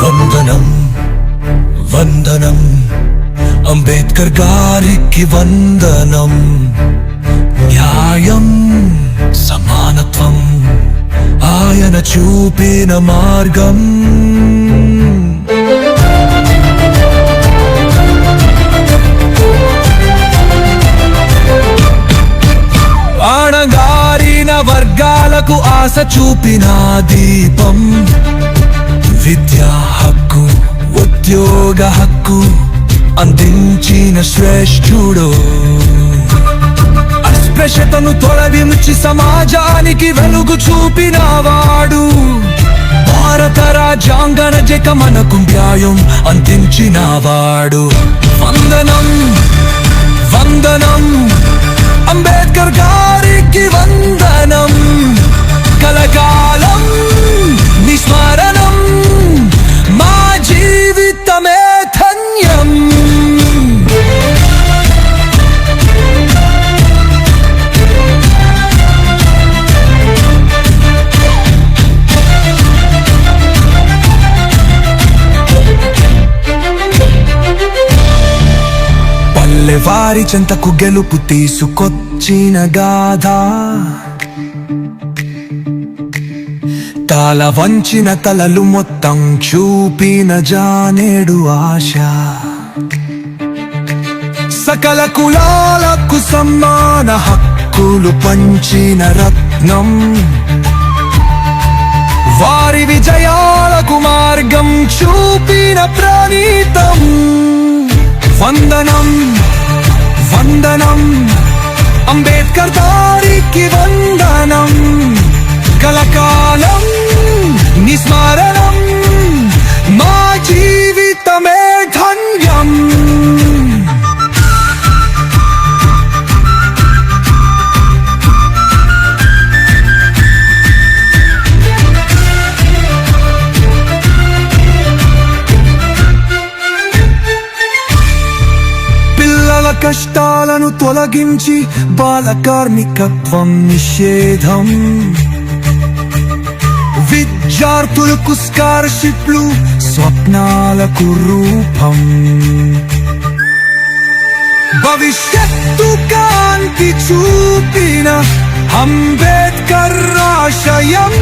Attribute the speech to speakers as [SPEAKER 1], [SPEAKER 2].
[SPEAKER 1] వందనం వందనం అంబేద్కర్ గారికి వందనం న్యాయం సమానత్వం ఆయన చూపిన మార్గం వర్గాలకు ఆశ చూపిన దీపం. విద్యా హక్కు ఉద్యోగ హక్కు అందించిన శ్రేష్ఠుడు. అస్పృశ్యతను తొలగించి సమాజానికి వెలుగు చూపినవాడు భారత రాజ్యాంగన జక మనకు న్యాయం అందించిన వాడు. వందనం. పల్లె వారి చెంతకు గెలుపు తీసుకొచ్చిన గాథ. తల వంచిన తలలు మొత్తం చూపిన జానేడు ఆశ. సకల కులాలకు సమ్మాన హక్కులు పంచిన రత్నం. వారి విజయాలకు మార్గం చూపిన ప్రణీతం. వందనం. వందనం. అంబేద్కర్ దారికి వందనం. కలకాలం నిస్మరణం. కష్టాలను తొలగించి బాల కార్మికత్వం నిషేధం. విద్యార్థులకు స్కాలర్షిప్లు స్వప్నాలకు రూపం. భవిష్యత్తు కాంతి చూపిన అంబేద్కర్ ఆశయం.